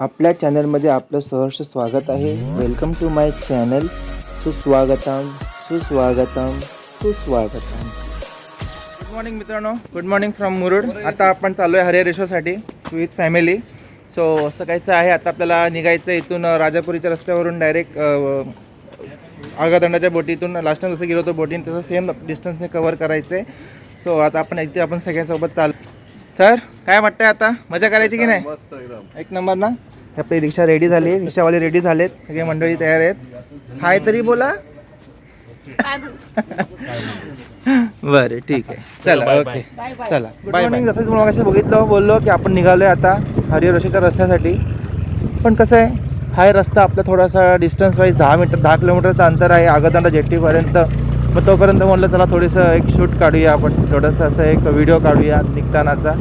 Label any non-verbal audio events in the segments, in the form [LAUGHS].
आपल्या चॅनलमध्ये आपलं सहर्ष स्वागत आहे. वेलकम टू माय चॅनल सुस्वागतम सुस्वागतम सुस्वागतम. गुड मॉर्निंग मित्रांनो. Good morning from Murud. आता आपण चालू आहे हरे रेशोसाठी विथ फॅमिली सो असं काहीसं आहे आता आपल्याला निघायचं आहे इथून राजापुरीच्या रस्त्यावरून डायरेक्ट आगादंडाच्या बोटीतून. लास्ट टाइम जसं गेलो होतो बोटीन तसं सेम डिस्टन्सने कवर करायचं आहे सो आता आपण इथे आपण सगळ्यांसोबत चाल तर काय वाटतंय आता? मजा करायची की नाही? मस्त एकदम. एक नंबर ना? आपली रिक्षा रेडी झाली. रिक्षावाले रेडी झालेत. सगळे मंडळी तयार आहेत. हाय तरी बोला. [LAUGHS] बरं ठीक आहे. चला ओके चला. गुड मॉर्निंग जसं तुम्हाला बघितलं बघितलं की आपण निघालोय आता हरिहरशीच्या रस्त्यासाठी. पण कसं आहे हा रस्ता आपला थोडासा डिस्टन्स वाईज दहा मीटर दहा किलोमीटरचं अंतर आहे. आगदांडा जेट्टीपर्यंत मग तोपर्यंत म्हणलं चला थोडंसं एक शूट काढूया आपण. थोडंसं असं एक व्हिडिओ काढूया निघतानाचा.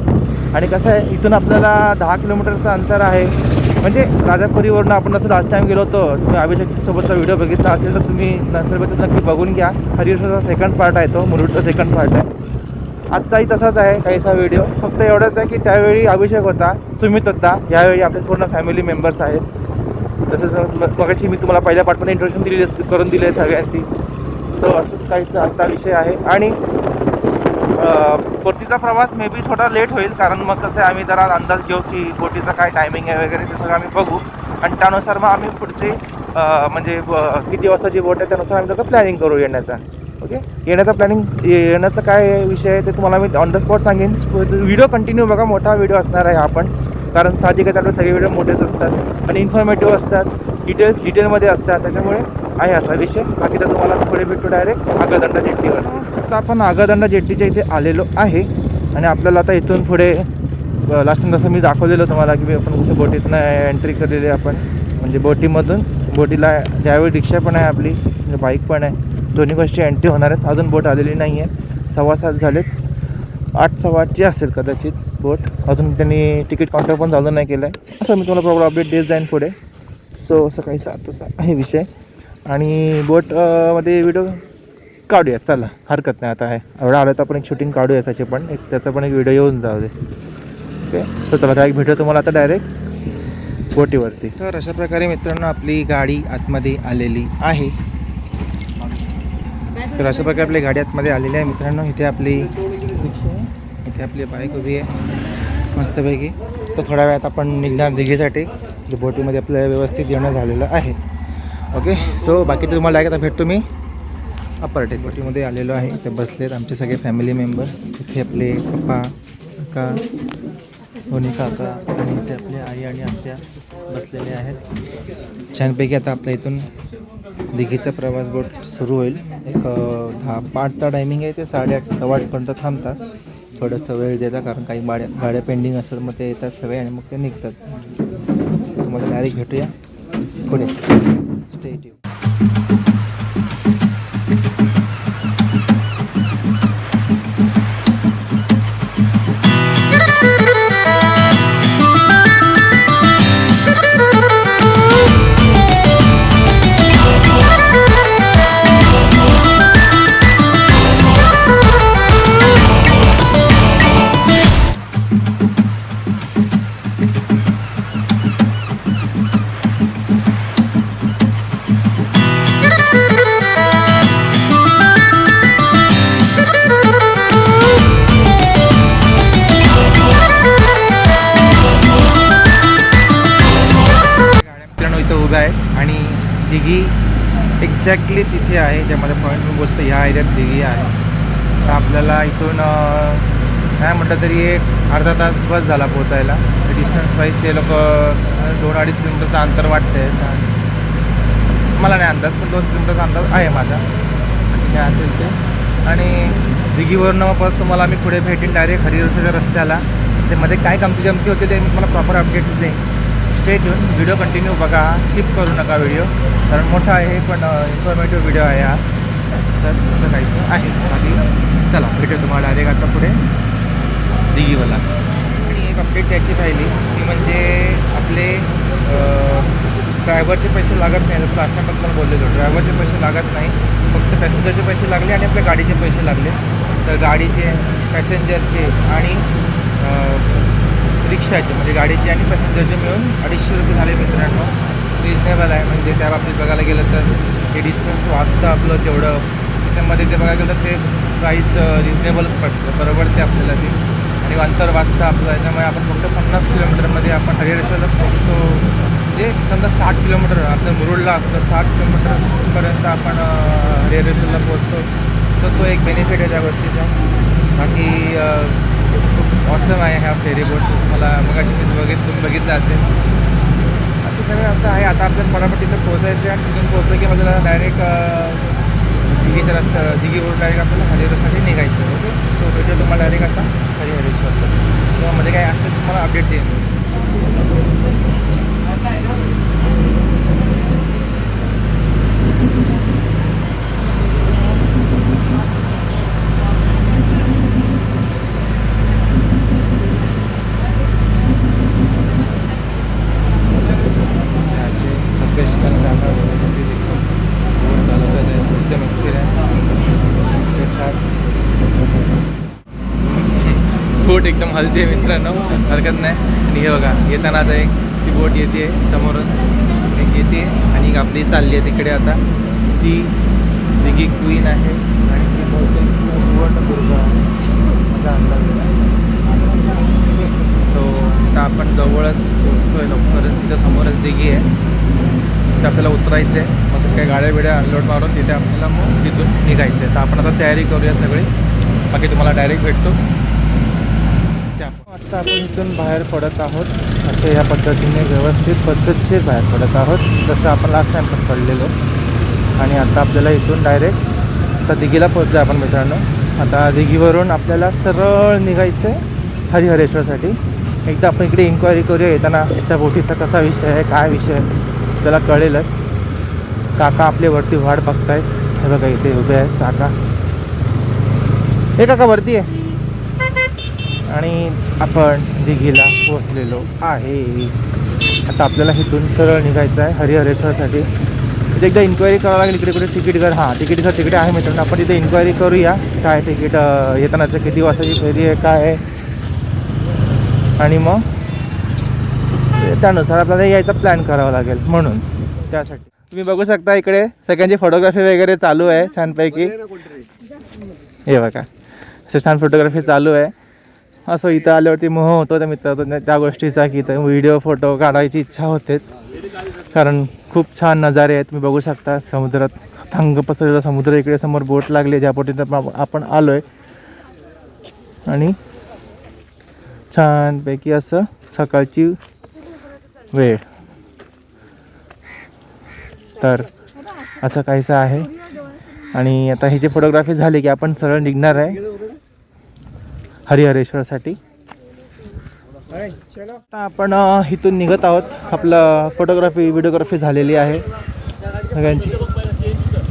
आणि कसं आहे इथून आपल्याला दहा किलोमीटरचं अंतर आहे. म्हणजे राजापुरीवरून आपण असं लास्ट टाइम गेलो होतो तुम्ही अभिषेकसोबतचा व्हिडिओ बघितला असेल तर तुम्ही नसेल बघितलं नक्की बघून घ्या. हरिहरचा सेकंड पार्ट आहे तो मुरुडचा सेकंड पार्ट आहे. आजचाही तसाच आहे काहीसा व्हिडिओ फक्त एवढंच आहे की त्यावेळी अभिषेक होता सुमित होता. यावेळी आपले पूर्ण फॅमिली मेंबर्स आहेत. तसंच मगाशी मी तुम्हाला पहिल्या पार्टमध्ये इंट्रोडक्शन दिलेली करून दिले आहे सगळ्यांची. सो असंच काहीसं आता विषय आहे. आणि बोटीचा प्रवास मे बी थोडा लेट होईल कारण मग कसं आहे आम्ही जरा अंदाज घेऊ की बोटीचा काय टायमिंग आहे वगैरे ते सगळं आम्ही बघू. आणि त्यानुसार मग आम्ही पुढचे म्हणजे किती वाजता जी बोट आहे त्यानुसार आम्ही त्याचं प्लॅनिंग करू येण्याचा. ओके येण्याचा प्लॅनिंग येण्याचा काय विषय आहे ते तुम्हाला मी ऑन द स्पॉट सांगेन. व्हिडिओ कंटिन्यू बघा मोठा व्हिडिओ असणार आहे आपण कारण साहजिकच आपले सगळे व्हिडिओ मोठेच असतात. आणि इन्फॉर्मेटिव्ह असतात. डिटेल्स डिटेलमध्ये असतात. त्याच्यामुळे आहे असा विषय. बाकी तर तुम्हाला पुढे भेटू डायरेक्ट आगादंडा जेट्टीवर. आता आपण आगादंडा जेट्टीच्या इथे आलेलो आहे. आणि आपल्याला आता इथून पुढे लास्ट टाइम जसं मी दाखवलेलं तुम्हाला की आपण कसं बोटीतनं एंट्री केलेली आहे आपण. म्हणजे बोटीमधून बोटीला ज्यावेळी रिक्षा पण आहे आपली म्हणजे बाईक पण आहे. दोन्ही गोष्टी एंट्री होणार आहेत. अजून बोट आलेली नाही आहे सव्वा सात झालेत. आठ सव्वा आठची असेल कदाचित बोट. अजून त्यांनी तिकीट काउंटर पण चालू नाही केलं आहे असं मी तुम्हाला प्रॉब्लेम अपडेट देत जाईन पुढे. सो असं काही सात तसा आहे विषय. आणि बोटमध्ये व्हिडिओ काढूया चला हरकत नाही आता आहे. एवढा आलं तर आपण एक शूटिंग काढूया त्याचे पण. एक त्याचा पण एक व्हिडिओ येऊन जाऊ दे. ओके तर चला काय भेटू तुम्हाला आता डायरेक्ट बोटीवरती तर अशा प्रकारे मित्रांनो आपली गाडी आतमध्ये आलेली आहे. तर अशा प्रकारे आपली गाडी आतमध्ये आलेली आहे. मित्रांनो इथे आपली इथे आपली बाईक उभी आहे. मस्तपैकी. तर थोड्या वेळात आपण निघणार दिघेसाठी. म्हणजे बोटीमध्ये आपल्याला व्यवस्थित येणं झालेलं आहे. ओके सो बाकी तुम्हाला डायरेक्ट आता भेटतो मी. अप्पर टेकवटीमध्ये आलेलो आहे. इथे बसलेत आमचे सगळे फॅमिली मेंबर्स इथे आपले पप्पा काका दोन्ही काका आणि इथे आपले आई आणि आत्या बसलेले आहेत. छानपैकी आता आपल्या इथून दिघीचा प्रवास बोट सुरू होईल. एक दहा पाचचा टायमिंग आहे ते साडेआठ सव्वा आठपर्यंत थांबतात. थोडंसं वेळ देतात कारण काही गाड्या गाड्या पेंडिंग असतात मग ते येतात सगळे आणि मग ते निघतात. तुम्हाला डायरेक्ट भेटूया. पुढे. स्टेट एक्झॅक्टली तिथे आहे ज्यामध्ये पॉईंट मी बोलतो ह्या एरियात दिली आहे. तर आपल्याला इथून काय म्हटलं तरी एक अर्धा तास बस झाला पोचायला डिस्टन्स वाईज ते लोक दोन अडीच किलोमीटरचं अंतर वाटते मला नाही अंदाज पण दोन किलोमीटरचा अंदाज आहे माझा. काय असेल ते. आणि दिघीवरनं परत तुम्हाला मी पुढे भेटेन डायरेक्ट हरिहरच्या रस्त्याला. ते मध्ये काय कमती जमती होते ते मी तुम्हाला प्रॉपर अपडेट्स देईन. स्टे येऊन व्हिडिओ कंटिन्यू बघा. स्किप करू नका व्हिडिओ कारण मोठा आहे पण इन्फॉर्मेटिव्ह व्हिडिओ आहे हा. तर असं काहीच आहे. बाकी चला भेटू तुम्हाला डायरेक्ट आता पुढे. दिगीवाला आणि एक अपडेट द्यायची राहिली ती म्हणजे आपले ड्रायव्हरचे पैसे लागत नाही. जसं लास्ट टाइम पण बोललेलो ड्रायव्हरचे पैसे लागत नाही. फक्त पॅसेंजरचे पैसे लागले आणि आपल्या गाडीचे पैसे लागले. तर गाडीचे पॅसेंजरचे आणि रिक्षाचे म्हणजे गाडीचे आणि पॅसेंजरचे मिळून अडीचशे रुपये झाले मित्रांनो. रिजनेबल आहे म्हणजे त्या बाबतीत बघायला गेलं तर हे डिस्टन्स वाचतं आपलं तेवढं. त्याच्यामध्ये ते बघायला गेलं तर ते प्राईस रिजनेबलच पडतं. परवडते आपल्याला ते. आणि अंतर वाचतं आपलं. याच्यामुळे आपण फक्त पन्नास किलोमीटरमध्ये आपण हरिहरेश्वरला पोहोचतो. म्हणजे समजा साठ किलोमीटर आपलं मुरुडला असतं साठ किलोमीटरपर्यंत आपण हरिहरेश्वरला पोहोचतो. तर तो एक बेनिफिट आहे त्या गोष्टीचा. बाकी ऑसम आहे हा फेरीबोट मला मग मी बघित तुम्ही बघितलं असेल. आता सगळं असं आहे. आता आपल्याला फटाफट तिथं पोहोचायचं आहे आणि तिथून पोहोचलं की आपल्याला डायरेक्ट दिघीच्या रस्ता दिघीवरून डायरेक्ट आपल्याला हरिहरसाठी निघायचं ओके सो भेटूया तुम्हाला डायरेक्ट आता हरिहरेश्वर किंवा मध्ये काय असेल तुम्हाला अपडेट देईन असे प्रोफेशनल कामं व्यवस्थित एकदम रोड चालवतात आहे एकदम एक्सपिरियन्स बोट एकदम हलते आहे मित्रांनो. हरकत नाही. आणि हे बघा येताना आता एक ती बोट येते समोरून. एक येते आणि एक आपली चालली आहे तिकडे आता. ती बिगी क्वीन आहे आणि ती बहुतेक सुवर्णदुर्ग माझा अंदाज आहे. सो आता आपण जवळच पोचतोय लवकरच. तिथं समोरच दिघी आहे. तिथे आपल्याला उतरायचं आहे मग काही गाड्या बिड्या अनलोड मारून तिथे आपल्याला मग तिथून निघायचं आहे तर आपण आता तयारी करूया सगळी. बाकी तुम्हाला डायरेक्ट भेटतो. आपण- आता आपण इथून बाहेर पडत आहोत असं या पद्धतीने व्यवस्थित पद्धतशीर बाहेर पडत आहोत. जसं आपण लास्ट टाइम पण पडलेलो. आणि आता आपल्याला इथून डायरेक्ट आता दिघीला पोहोचलो आपण मित्रांनो. आता दिघीवरून आपल्याला सरळ निघायचं आहे हरिहरेश्वरसाठी. एकदा आपण इकडे इन्क्वायरी करूया येताना त्या बोटीचा कसा विषय आहे काय विषय आहे आपल्याला कळेलच. काका आपले वरती वाट बघतायत. हे बघा इथे उभे आहेत काका. हे काका वरती आहे. आणि आपण दिघीला पोहोचलेलो आहे. आता आपल्याला इथून सरळ निघायचं आहे हरिहरेश्वरसाठी तिथे म्हणजे एकदा इन्क्वायरी करावं लागेल इकडे कुठे तिकीट घर? हां तिकीटचं तिकडे आहे मित्रांनो. आपण तिथे इन्क्वायरी करूया काय तिकीट येतानाचं किती वाजताची फेरी आहे काय आहे? आणि मग त्यानुसार आपल्याला यायचा प्लॅन करावा लागेल म्हणून. त्यासाठी. तुम्ही बघू शकता इकडे सगळ्यांची फोटोग्राफी वगैरे चालू आहे छानपैकी. हे बघा असं छान फोटोग्राफी चालू आहे. असं इथं आल्यावरती मोह होतो त्या मित्र त्या गोष्टीचा की इथं व्हिडिओ फोटो काढायची इच्छा होतेच. कारण खूप छान नजारे आहेत. तुम्ही बघू शकता समुद्रात. थंग पसरलेला समुद्र इकडे समोर बोट लागली ज्या बोटीत आपण आपण आलो आहे आणि छानपैकी असं सकाळची वेळ. तर असं काहीसं आहे. आणि आता ही जी फोटोग्राफी झाली की आपण सरळ निघणार आहे. हरिहरेश्वरसाठी. आता आपण इथून निघत आहोत. आपलं फोटोग्राफी व्हिडिओग्राफी झालेली आहे. सगळ्यांची.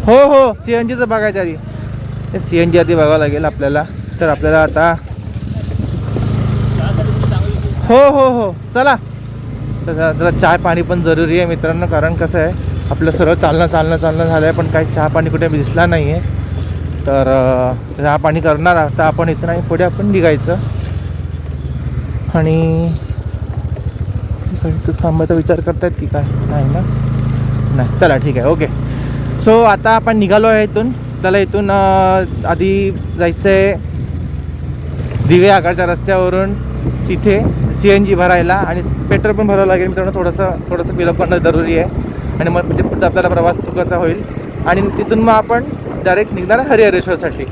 हो हो सी एन जीचं बघायचं आधी. ते सी एन जी आधी बघावं लागेल आपल्याला. तर आपल्याला आता हो हो हो. चला. तर जरा जरा चाय पाणी पण जरुरी आहे मित्रांनो कारण कसं आहे आपलं सर्व चालणं चालणं चालणं झालं आहे पण काही चहा पाणी कुठे दिसला नाही आहे तर चहा पाणी करणार तर आपण इथं नाही पुढे आपण निघायचं. आणि थांबायचा विचार करतायत की काय? नाही ना? नाही. चला ठीक आहे. ओके. सो आता आपण निघालो आहे इथून. त्याला इथून आधी जायचं आहे दिवे आगारच्या रस्त्यावरून तिथे सी एन जी भरायला आणि पेट्रोल पण भरावं लागेल मित्रांनो. थोडंसं थोडंसं बिलं करणं जरुरी आहे. आणि मग म्हणजे पुढचा आपल्याला प्रवास सुखाचा होईल? आणि तिथून मग आपण डायरेक्ट निघणार हरिहरेश्वरसाठी.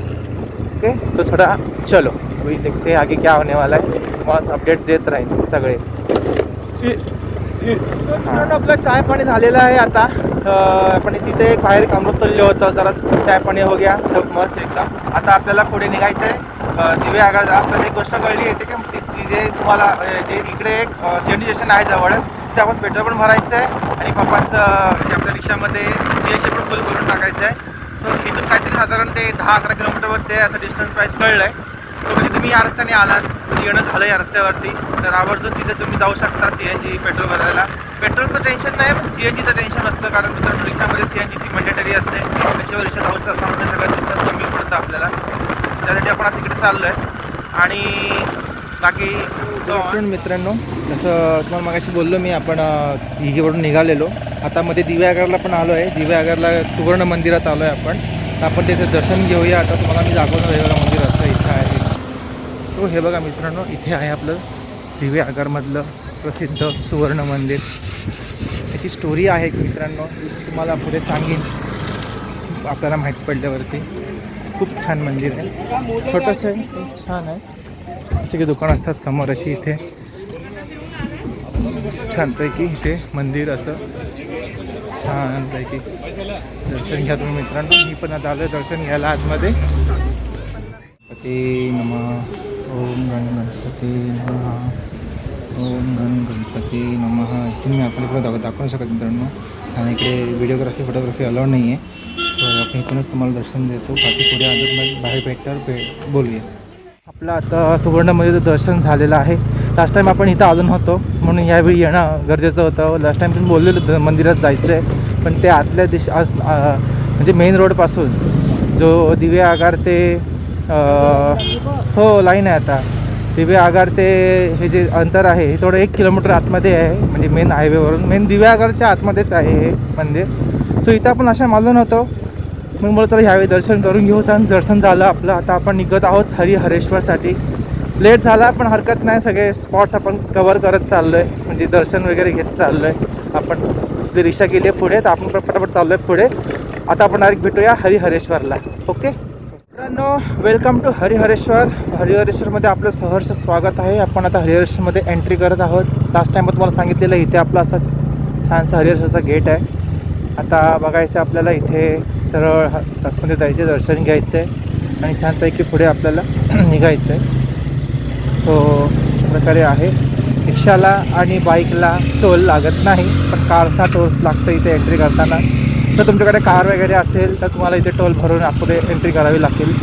ओके तो थोडा चलो. वही देखते आगे क्या होने वाला है. मग अपडेट देत राहील सगळे. मित्रांनो आपलं चाय पाणी झालेलं आहे आता. पण आपण तिथे एक बाहेर अमृत चालले होतं. जरा चाय पाणी हो गया. सब मस्त एकदम. आता आपल्याला पुढे निघायचं आहे दिवे आगार आपल्याला एक गोष्ट कळली येते की जे तुम्हाला म्हणजे जे इकडे एक सी स्टेशन आहे जवळच ते आपण पेट्रोल पण भरायचं आहे आणि पप्पांचं म्हणजे आपल्या रिक्षामध्ये सी एन जी पण फुल करून टाकायचं आहे. सो इथून काहीतरी साधारण ते दहा अकरा किलोमीटरवर ते असं डिस्टन्स वाईज कळलं आहे सो म्हणजे तुम्ही या रस्त्याने आलात म्हणजे येणं झालं या रस्त्यावरती. तर आवर्जून तिथे तुम्ही जाऊ शकता सी एन जी पेट्रोल भरायला. पेट्रोलचं टेन्शन नाही पण सी एन जीचं टेन्शन असतं कारण मित्रांनो रिक्षामध्ये सी एन जीची मंडेटरी असते. त्याशिवाय रिक्षा जाऊ शकता म्हणजे सगळं डिस्टन्स कमी पडतं आपल्याला. त्यासाठी आपण आता तिकडे चाललो आहे आणि बाकी रेस्टॉरंट मित्रांनो जसं तुम्हाला मागाशी बोललो मी आपण दिघेवरून निघालेलो. आता मध्ये दिव्यागरला पण आलो आहे दिव्यागरला सुवर्ण मंदिरात आलो आहे आपण. तर आपण तिथे दर्शन घेऊया. आता तुम्हाला मी दाखवतो वेगवेगळं मंदिर असं इथं आहे. सो हे बघा मित्रांनो इथे आहे आपलं दिवे आगारमधलं प्रसिद्ध सुवर्ण मंदिर. याची स्टोरी आहे की मित्रांनो तुम्हाला पुढे सांगेन. आपल्याला माहीत पडल्यावरती. खूप छान मंदिर आहे. छोटंसं आहे छान आहे. जसे की दुकान असतात समोर अशी इथे छानपैकी इथे मंदिर असं छानपैकी दर्शन घ्या तुम्ही मित्रांनो. मी पण आता आलो दर्शन घ्यायला आतमध्ये. गणपती ओम गण गणपती नम. ओम गण गणपती नम. इथून मी आपल्याला दाखव दाखवू शकत मित्रांनो. आणि इकडे व्हिडिओग्राफी फोटोग्राफी अलाउड नाही आहे तर आपण इथूनच तुम्हाला दर्शन देतो. बाकी पुढे अजून बाहेर भेटल्यावर भेट बोलूया. आपलं आता सुवर्णमध्ये दर्शन झालेलं आहे. लास्ट टाईम आपण इथं आलो नव्हतो म्हणून यावेळी येणं गरजेचं होतं. लास्ट टाईम पण बोललेलं होतं मंदिरात जायचं आहे पण ते आतल्या दिश म्हणजे मेन रोडपासून जो दिवे आगार ते हो लाईन आहे आता. दिवे आगार ते हे जे अंतर आहे हे थोडं एक किलोमीटर आतमध्ये आहे. म्हणजे मेन हायवेवरून मेन दिवे आगारच्या आतमध्येच आहे हे मंदिर. सो इथं आपण अशा मालून होतो मग मला तर ह्यावेळी दर्शन करून घेऊ. आणि दर्शन झालं आपलं. आता आपण निघत आहोत हरिहरेश्वरसाठी. लेट झाला पण हरकत नाही. सगळे स्पॉट्स आपण कवर करत चाललो आहे म्हणजे दर्शन वगैरे घेत चाललो आहे आपण आपली रिक्षा केली आहे पुढे तर आपण पटापट चाललो आहे पुढे. आता आपण डायरेक्ट भेटूया हरिहरेश्वरला. ओके मित्रांनो वेलकम टू हरिहरेश्वर. हरिहरेश्वरमध्ये आपलं सहर्ष स्वागत आहे. आपण आता हरिहरेश्वरमध्ये एंट्री करत आहोत. लास्ट टाईम तुम्हाला सांगितलेलं इथे आपलं असं छानसा हरिहरेश्वरचा गेट आहे. आता बघायचं आपल्याला इथे सरळ ह- जायचे दर्शन घ्यायचं आहे आणि छानपैकी पुढे आपल्याला [CLEARS THROAT] निघायचं आहे. सो अशा प्रकारे आहे. रिक्षाला आणि बाईकला टोल लागत नाही पण कारचा टोल लागतं इथे एंट्री करताना. तर तुमच्याकडे कार वगैरे असेल तर तुम्हाला इथे टोल भरून आतमध्ये एंट्री करावी लागेल.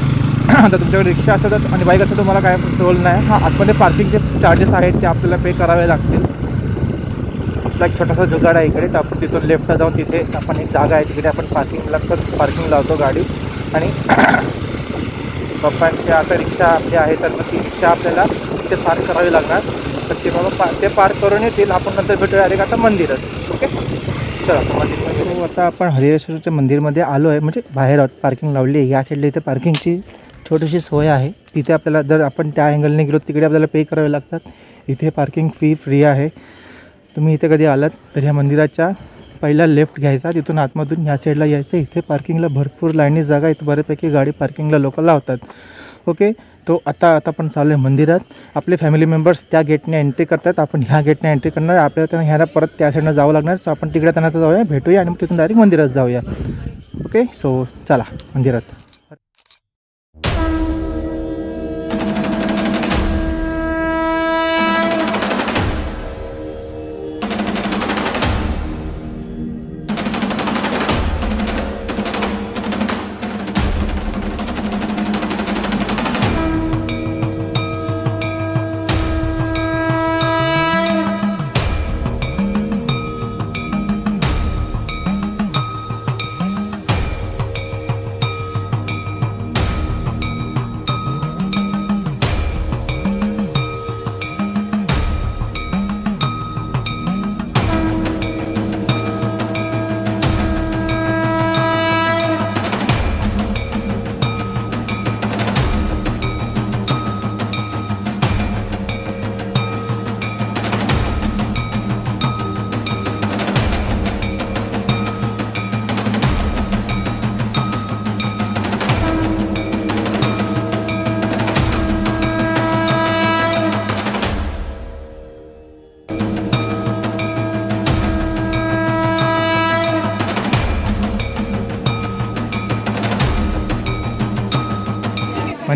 [CLEARS THROAT] तर तुमच्याकडे रिक्षा असेल तर आणि बाईक असेल तुम्हाला काय टोल नाही. हा आतमध्ये पार्किंगचे चार्जेस आहेत ते आपल्याला पे करावे लागतील. आपला एक छोटासा जुगाड आहे इकडे. तर आपण तिथून लेफ्टला जाऊन तिथे आपण एक जागा आहे. तिकडे आपण पार्किंगला कर पार्किंग लावतो गाडी. आणि [CLEARS THROAT] पप्पांची आता रिक्षा आपली आहे तर मग ती रिक्षा आपल्याला तिथे पार्क करावी लागणार. तर ते बाबा पा ते पार्क करून येतील. आपण नंतर भेटूया अरे आता मंदिरात. ओके चला आता मंदिर हो, आता आपण हरिहरेश्वरच्या मंदिरमध्ये आलो आहे. म्हणजे बाहेर आहोत. पार्किंग लावली आहे. या साईडला इथे पार्किंगची छोटीशी सोय आहे. तिथे आपल्याला जर आपण त्या अँगलने गेलो तिकडे आपल्याला पे करावे लागतात. इथे पार्किंग फी फ्री आहे. तुम्ही इथे कधी आलात तर ह्या मंदिराच्या पहिला लेफ्ट घ्यायचा तिथून आतमधून ह्या साईडला यायचं. इथे पार्किंगला भरपूर लाईनी जागा इथे बऱ्यापैकी गाडी पार्किंगला लोक लावतात. ओके तो आता आता आपण चालू आहे मंदिरात. आपले फॅमिली मेंबर्स त्या गेटने एंट्री करतात. आपण ह्या गेटने एंट्री करणार. आपल्याला त्यांना ह्याला परत त्या साईडनं जावं लागणार. सो आपण तिकडे त्यांना जाऊया भेटूया आणि मग तिथून डायरेक्ट मंदिरात जाऊया. ओके सो चला मंदिरात.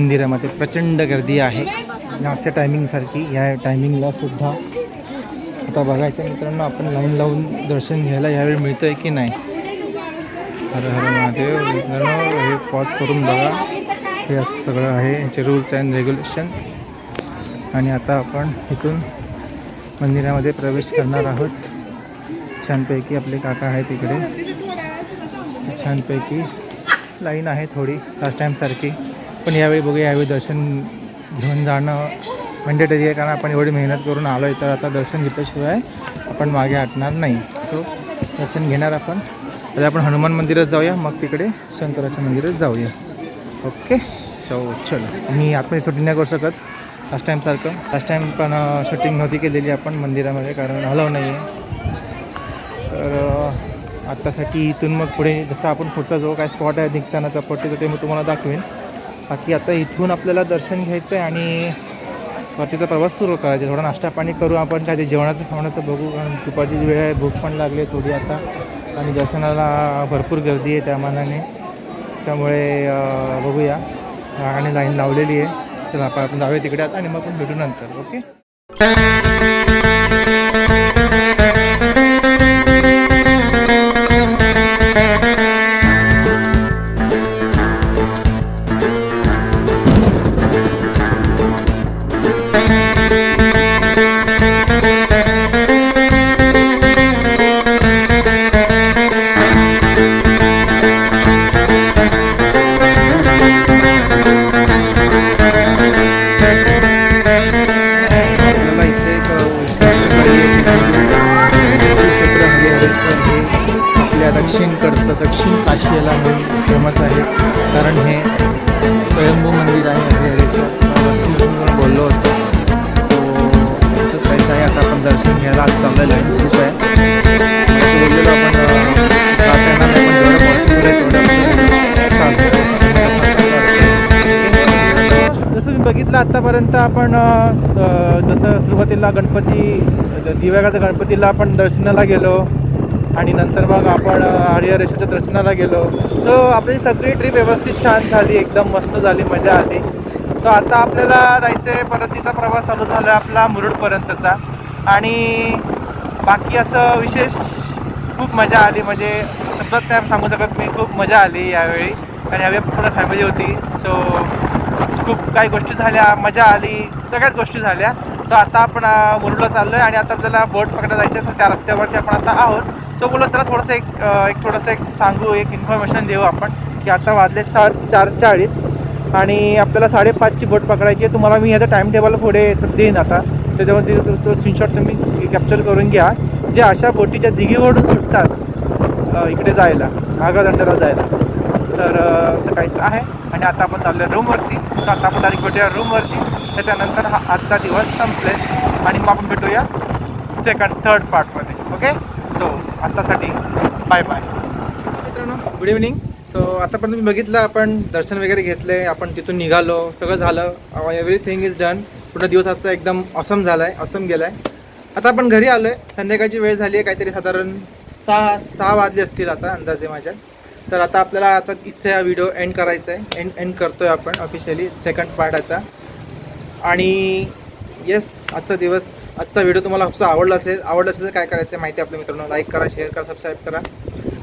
मंदिरामध्ये प्रचंड गर्दी आहे. मागच्या टायमिंगसारखी या टायमिंगला सुद्धा आता बघायचं मित्रांनो आपण लाईन लावून दर्शन घ्यायला यावेळी मिळतं आहे की नाही? हर हर महादेव मित्रांनो हे पॉज करून बघा. हे असं सगळं आहे यांचे रूल्स अँड रेग्युलेशन्स आणि आता आपण इथून मंदिरामध्ये प्रवेश करणार आहोत. छानपैकी आपले काका आहेत इकडे. छानपैकी लाईन आहे थोडी लास्ट टाईमसारखी पण यावेळी बघूया यावेळी दर्शन घेऊन जाणं मॅन्डेटरी आहे कारण आपण एवढी मेहनत करून आलो आहे तर आता दर्शन घेतल्याशिवाय आपण मागे हटणार नाही. सो दर्शन घेणार आपण. तर आपण हनुमान मंदिरात जाऊया मग तिकडे शंकराच्या मंदिरात जाऊया. ओके सो चलो. मी आत्मही शूटिंग नाही करू शकत. लास्ट टाईमसारखं लास्ट टाईम पण शूटिंग नव्हती केलेली आपण मंदिरामध्ये कारण हलव नाही आहे तर आत्तासाठी इथून मग पुढे जसं आपण पुढचा जो काय स्पॉट आहे निघतानाचा पट्टी तो ते मी तुम्हाला दाखवेन. बाकी आता इथून आपल्याला दर्शन घ्यायचं आहे आणि वरतीचा प्रवास सुरू करायचा थोडा नाश्ता पाणी करू आपण काय ते जेवणाचं खावण्याचं बघू. कारण दुपारची वेळ आहे भूक पण लागली आहे थोडी आता. आणि दर्शनाला भरपूर गर्दी आहे त्या मानाने. त्यामुळे बघूया. आणि लाईन लावलेली आहे. चला आपण आपण जाऊया तिकडे आता आणि मग आपण भेटू नंतर ओके? जसं आत्तापर्यंत आपण जसं सुरुवातीला गणपती दिव्यागाच्या गणपतीला आपण दर्शनाला गेलो आणि नंतर मग आपण हरिहरेश्वरच्या दर्शनाला गेलो. सो आपली सगळी ट्रीप व्यवस्थित छान झाली एकदम मस्त झाली मजा आली. तर आता आपल्याला जायचं आहे परत परतीचा प्रवास चालू झाला आहे आपला मुरुडपर्यंतचा. आणि बाकी असं विशेष खूप मजा आली म्हणजे सतत नाही सांगू शकत मी खूप मजा आली यावेळी. आणि यावेळी पूर्ण फॅमिली होती. सो खूप काही गोष्टी झाल्या मजा आली सगळ्याच गोष्टी झाल्या. सो आता आपण मुरुडला चाललो आहे आणि आता आपल्याला बोट पकडायला जायचं आहे सो त्या रस्त्यावरती आपण आता आहोत. सो बोललो त्याला थोडंसं एक एक थोडंसं एक सांगू एक इन्फॉर्मेशन देऊ आपण की आता वाजले चार चार चाळीस आणि आपल्याला साडेपाचची बोट पकडायची आहे. तुम्हाला मी याचं टाईम टेबल पुढे देईन आता. त्याच्यामध्ये तो- तो स्क्रीनशॉट तुम्ही कॅप्चर करून घ्या. जे अशा बोटीच्या दिघीवरून सुटतात इकडे जायला आग्रादंडाला जायला. तर सकाळी असं काहीच आहे आणि आता आपण चाललो रूमवरती तर आता आपण डायरेक्ट भेटूया रूमवरती त्याच्यानंतर हा आजचा दिवस संपले आणि मग आपण भेटूया सेकंड थर्ड पार्टमध्ये ओके सो आत्तासाठी बाय बाय मित्रांनो गुड इव्हनिंग सो आतापर्यंत मी बघितलं आपण दर्शन वगैरे घेतले आपण तिथून निघालो सगळं झालं. एव्हरीथिंग इज डन पूर्ण दिवस आता एकदम ऑसम झाला आहे ऑसम गेला आहे आता आपण घरी आलो आहे संध्याकाळची वेळ झाली आहे काहीतरी साधारण सहा सहा वाजले असतील आता अंदाजे माझ्या. तर आता आपल्याला आता इथे हा व्हिडिओ एंड करायचा आहे. एंड एंड करतो आहे आपण ऑफिशियली सेकंड पार्टाचा आणि येस आजचा दिवस आजचा व्हिडिओ तुम्हाला खूपसा आवडला असेल. आवडला असेल तर काय करायचं आहे माहिती आहे आपल्या मित्रांनो? लाईक करा शेअर करा सबस्क्राईब करा.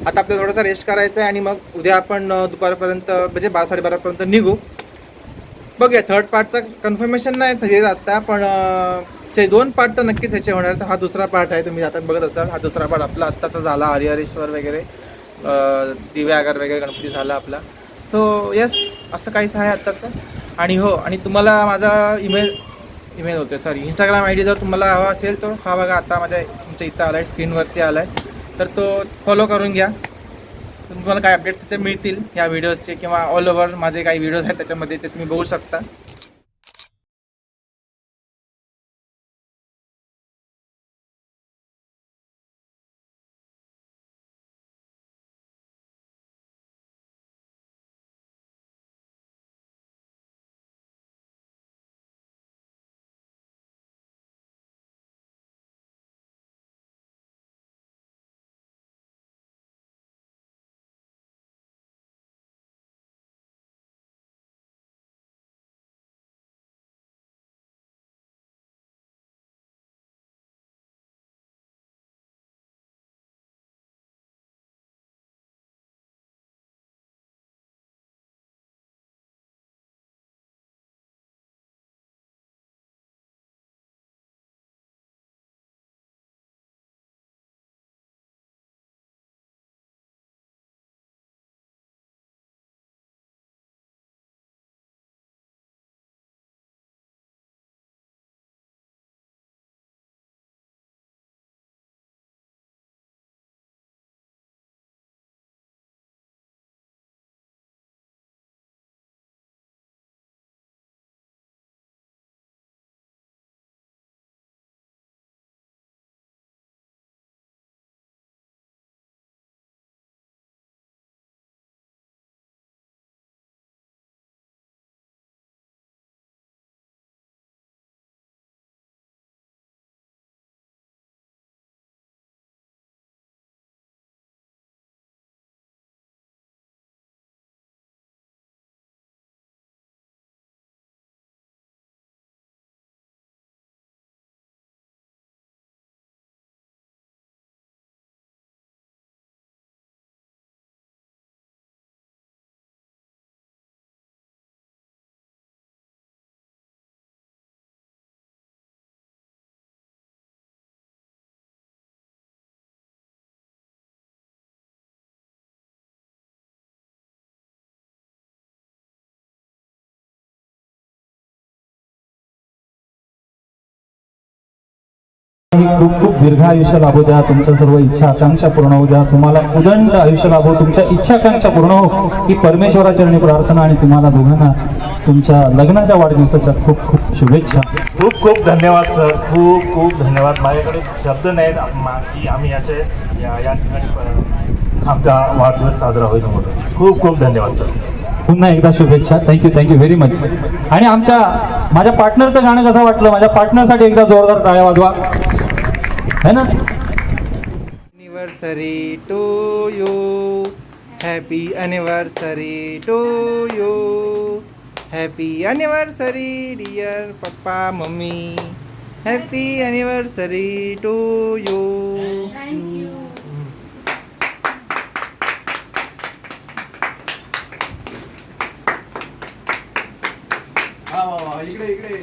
आता आपल्याला थोडासा रेस्ट करायचा आहे आणि मग उद्या आपण दुपारपर्यंत म्हणजे बारा साडेबारापर्यंत निघू. बघूया थर्ड पार्टचा कन्फर्मेशन नाही हे आता पण ते दोन पार्ट तर नक्कीच ह्याचे होणार तर हा दुसरा पार्ट आहे तुम्ही आता बघत असाल. हा दुसरा पार्ट आपला आत्ताचा झाला हरिहरेश्वर वगैरे. दिव्या दिव्यागर वगैरे गणपती झाला आपला. सो येस असं काहीच आहे आत्ताचं. आणि हो आणि तुम्हाला माझा ईमेल ईमेल होतो सॉरी इंस्टाग्राम आय डी जर तुम्हाला हवा असेल तर हा बघा आता माझ्या तुमच्या इथं आला आहे स्क्रीनवरती आला आहे तर तो फॉलो करून घ्या. तुम्हाला काय अपडेट्स तिथे मिळतील या व्हिडिओजचे किंवा ऑल ओव्हर माझे काही व्हिडिओज आहेत त्याच्यामध्ये ते तुम्ही बघू शकता. खूप खूप दीर्घ आयुष्य लाभू द्या. तुमच्या सर्व इच्छा आकांक्षा पूर्ण होऊ द्या. तुम्हाला उदंड आयुष्य लाभो तुमच्या इच्छा आकांक्षा पूर्ण हो ही परमेश्वराचरणी प्रार्थना आणि तुम्हाला दोघांना तुमच्या लग्नाच्या वाढदिवसाच्या खूप खूप शुभेच्छा. खूप खूप धन्यवाद सर. खूप खूप धन्यवाद. माझ्याकडे शब्द नाहीत. की आम्ही असे या या ठिकाणी आमचा वाढदिवस साजरा होईल म्हणून. खूप खूप धन्यवाद सर. पुन्हा एकदा शुभेच्छा. थँक्यू थँक्यू व्हेरी मच आणि आमच्या माझ्या पार्टनरचं गाणं कसं वाटलं? माझ्या पार्टनरसाठी एकदा जोरदार टाळ्या वाजवा. है ना anniversary to you happy anniversary to you happy anniversary dear papa mummy happy anniversary to you इकडे इकडे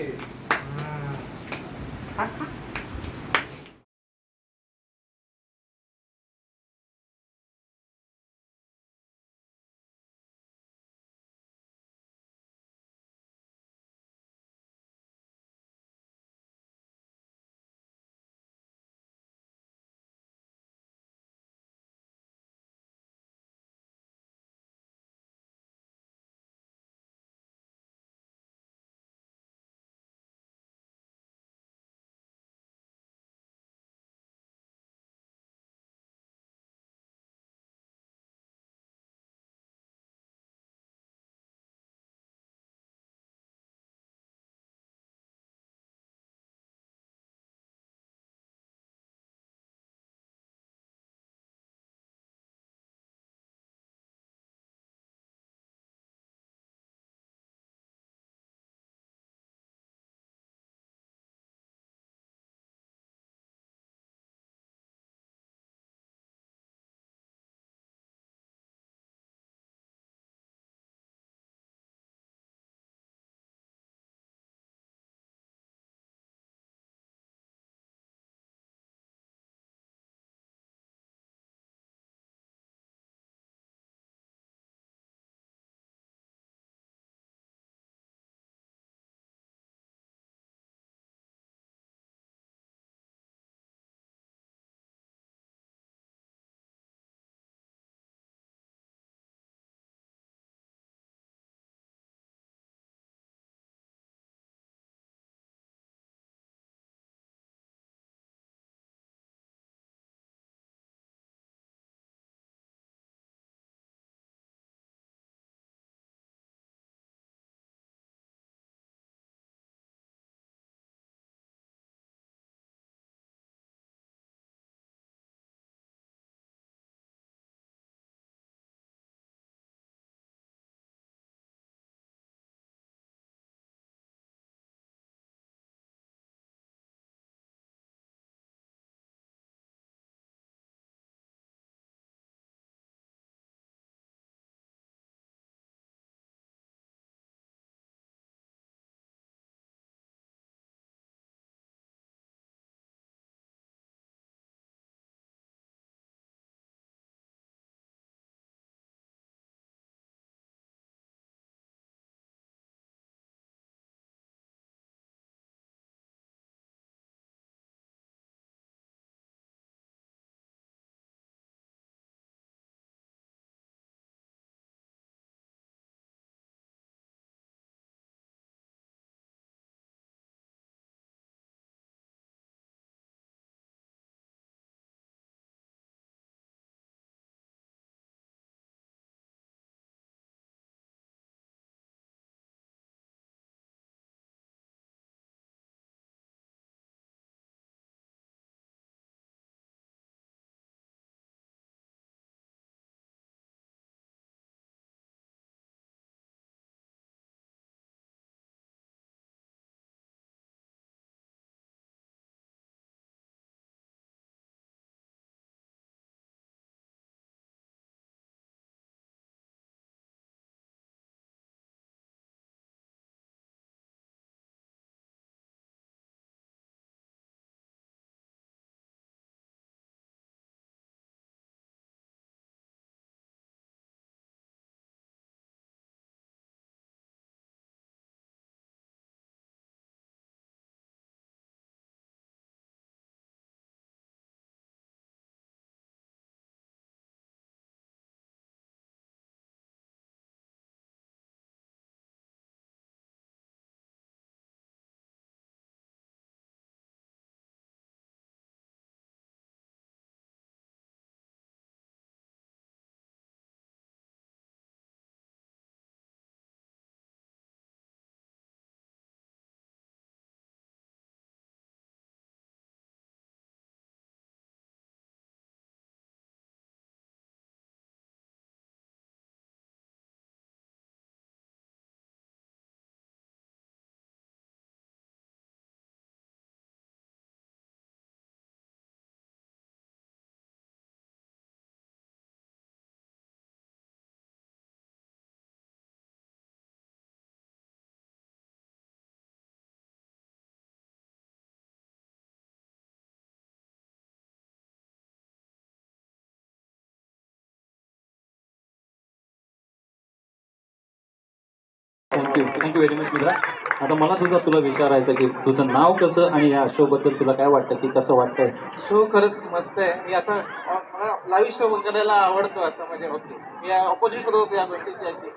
थँक्यू थँक्यू व्हेरी मच मित्रा आता मला तुझं तुला विचारायचं की तुझं नाव कसं आणि या शो बद्दल तुला काय वाटतं की कसं वाटतंय? शो खरंच मस्त आहे. मी असं मला लाईव्ह शो करायला आवडतो असं म्हणजे ओके मी ऑपोजिट शोधत होतो या गोष्टीची अशी.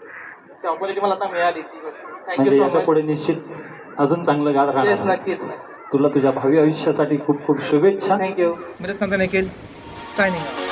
ऑपॉर्च्युनिटी मला आता मिळाली ती गोष्ट. म्हणजे थँक्यू याच्या सो पुढे निश्चित अजून चांगलं गात येस राहणार नक्कीच तुला तुझ्या भावी आयुष्यासाठी खूप खूप शुभेच्छा. थँक्यू मिरज खानचा निखिल सायनिंग